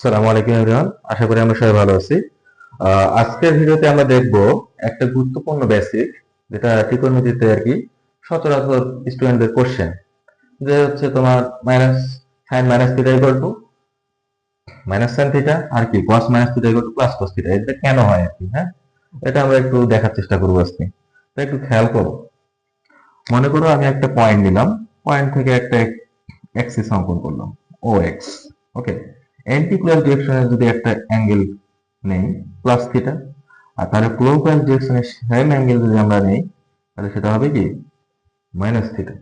আসসালামু আলাইকুম এভরিওয়ান আশা করি আমরা সবাই ভালো আছি। আজকের ভিডিওতে আমরা দেখব একটা গুরুত্বপূর্ণ বেসিক যেটা ত্রিকোণমিতিতে আর কি সচরাচর স্টুডেন্টদের কোশ্চেন যে হচ্ছে তোমার minus sine minus theta equal to minus sine theta আর কি cos minus theta equal to plus cos theta এটা কেন হয় আর কি হ্যাঁ? এটা আমরা একটু দেখার চেষ্টা করব আজকে। তো একটু খেয়াল করো। মনে করো আমি একটা পয়েন্ট নিলাম পয়েন্ট থেকে একটা এক্সিস অঙ্কন করলাম ও এক্স ওকে অ্যান্টিক্লোয়ার ডিরেকশনে যদি একটা অ্যাঙ্গেল নেই প্লাস থিটা আর তাহলে ক্লোকওয়াইজ ডিরেকশনে সেম অ্যাঙ্গেল যদি আমরা নেই, তাহলে সেটা হবে কি? মাইনাস থিটা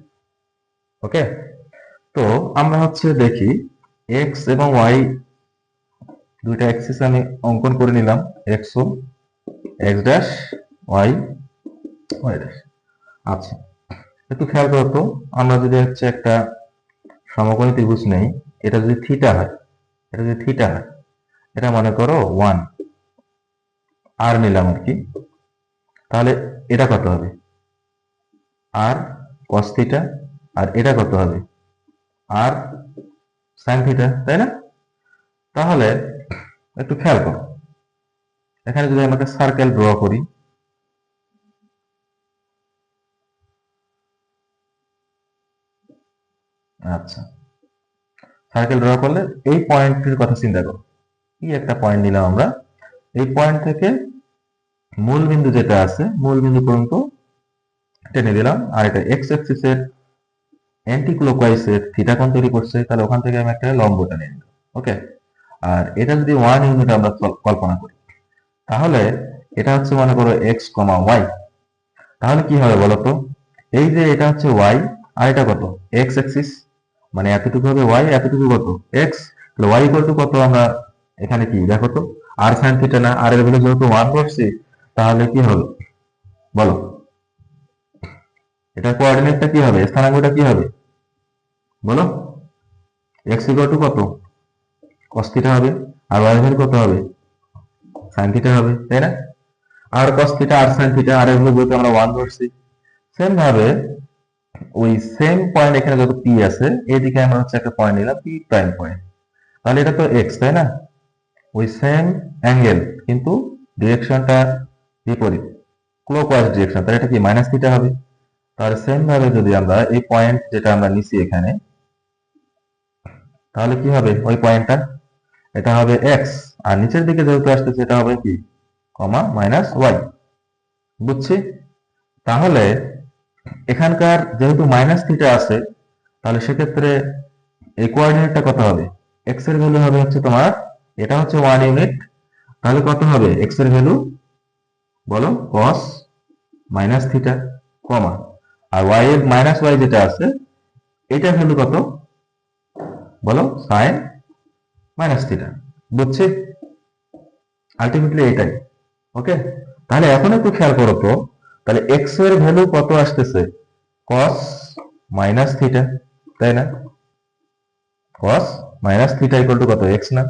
ওকে তো আমরা হচ্ছে দেখি এক্স এবং ওয়াই দুইটা অ্যাক্সিস আমি অঙ্কন করে নিলাম X O X dash Y Y dash আচ্ছা একটু খেয়াল করতো আমরা যদি হচ্ছে একটা সমকোণী ত্রিভুজ নেই, এটা যদি থিটা হয় এটা যদি থিটা হয় এটা মনে করো ওয়ান আর নিলাম আর কি। তাহলে এটা কত হবে? আর কস থিটা আর এটা কত হবে? আর সাইন থিটা তাই না? তাহলে একটু খেয়াল করো। এখানে যদি আমরা একটা সার্কেল ড্র করি আচ্ছা। সার্কেল ড্র করলে এই পয়েন্টের কথা চিন্তা করো। কি একটা পয়েন্ট নিলাম আমরা? এই পয়েন্ট থেকে মূল বিন্দু যেটা আছে, মূল বিন্দু পর্যন্ত টেনে দিলাম। আর এটা এক্স অ্যাক্সিস এর অ্যান্টি ক্লোকওয়াইজ এর থিটা কোণ তৈরি করছে, তাহলে ওখান থেকে আমি একটা লম্ব টেনে নিলাম। ওকে আর এটা যদি ওয়ান ইউনিট আমরা কল্পনা করি, তাহলে এটা হচ্ছে মনে করো এক্স কমা ওয়াই তাহলে কি হবে বলতো এই যে এটা হচ্ছে ওয়াই আর এটা কত? এক্স অ্যাক্সিস মানে এতটুকু হবে ওয়াই এতটুকু কত? এক্স তাহলে ওয়াই ইকুয়াল টু কত আমরা এখানে কি, দেখো তো আর সাইন থিটা না আর এর ভ্যালু যেহেতু ওয়ান করছি তাহলে কি হবে? বলো। এটার কোঅর্ডিনেটটা কি হবে? স্থানাঙ্কটা কি হবে? বলো। এক্স ইকুয়াল টু কত? cos থিটা হবে। আর ওয়াই ভ্যালু কত হবে? সাইন থিটা হবে, তাই না? আর cos থিটা আর সাইন থিটা আর এর ভ্যালু যেহেতু আমরা ওয়ান করছি সেম ভাবে ওই সেম পয়েন্ট এখানে যত পি আছে, এদিকে আমরা হচ্ছে একটা পয়েন্ট নিলাম পি প্রাইম পয়েন্ট তাহলে এটা তো এক্স তাই না? ওই সেম অ্যাঙ্গেল কিন্তু ডিরেকশনটা বিপরীত ক্লোকওয়াইজ ডিরেকশন তাহলে এটা কি মাইনাস থিটা হবে? তাহলে সেম ভাবে যদি আমরা এই পয়েন্ট যেটা আমরা নিছি এখানে, তাহলে কি হবে ওই পয়েন্টটা এটা হবে এক্স আর নিচের দিকে যেহেতু আসতেছে সেটা হবে কি? কমা মাইনাস ওয়াই বুঝছি? তাহলে এখানকার যেহেতু মাইনাস থিটা আছে, তাহলে সেক্ষেত্রে এই কোঅর্ডিনেটটা কত হবে? এক্সের ভ্যালু হবে হচ্ছে তোমার, এটা হচ্ছে ওয়ান ইউনিট তাহলে কত হবে? এক্সের ভ্যালু বলো, cos মাইনাস থিটা কমা আর ওয়াই এর মাইনাস ওয়াই যেটা আছে, এটার ভ্যালু কত? বলো সাইন মাইনাস থিটা বুঝছি? আলটিমেটলি এটাই ওকে তাহলে এখন একটু খেয়াল করো তো তাহলে এক্সের ভ্যালু কত আসতেছে? cos মাইনাস থিটা তাই না? cos minus theta equal to কত? এক্স না?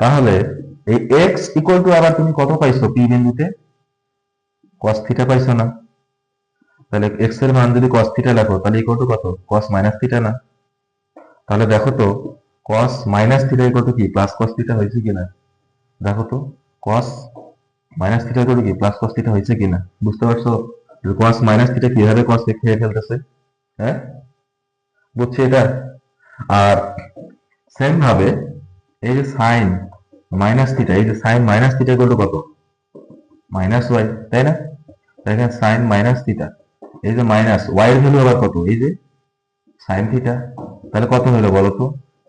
তাহলে এই এক্স ইকুয়াল টু আবার তুমি কত পাইছো? পি বিন্দুতে? cos থিটা পাইছো না। তাহলে এক্সের মান যদি কস থিটা লেখো, তাহলে ইকুয়াল টু কত? কস মাইনাস থিটা না। তাহলে দেখো তো cos minus theta equal to কি? প্লাস কস থিটা হয়েছে কিনা দেখো তো, cos মাইনাস থিটা টু কি প্লাস cos থিটা হয়েছে কিনা? বুঝতে পারছ? cos মাইনাস থিটা কীভাবে cos কে খেয়ে ফেলতেছে? হ্যাঁ বুঝছি এটা? আর সেম ভাবে এই যে সাইন মাইনাস থিটা এই যে সাইন মাইনাস থিটা টু কত? মাইনাস ওয়াই তাই না? দেখেন সাইন মাইনাস থিটা এই যে মাইনাস ওয়াই এর ভ্যালু আবার কত? এই যে সাইন থিটা তাহলে কত হলো বলো তো?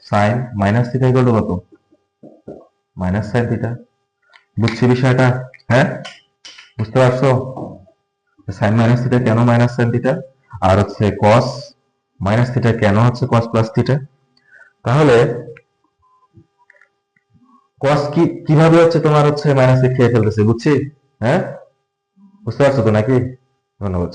সাইন মাইনাস থিটা টু কত? মাইনাস সাইন থিটা বুঝছি বিষয়টা? হ্যাঁ? বুঝতে পারছ? সাইন মাইনাস থিটা কেন মাইনাস সাইন থিটা আর হচ্ছে কস মাইনাস থিটা কেন হচ্ছে কস প্লাস থিটা তাহলে কস কি, কীভাবে হচ্ছে তোমার হচ্ছে মাইনাস খেয়ে ফেলতেছে, বুঝছি? হ্যাঁ? বুঝতে পারছ তো নাকি? ধন্যবাদ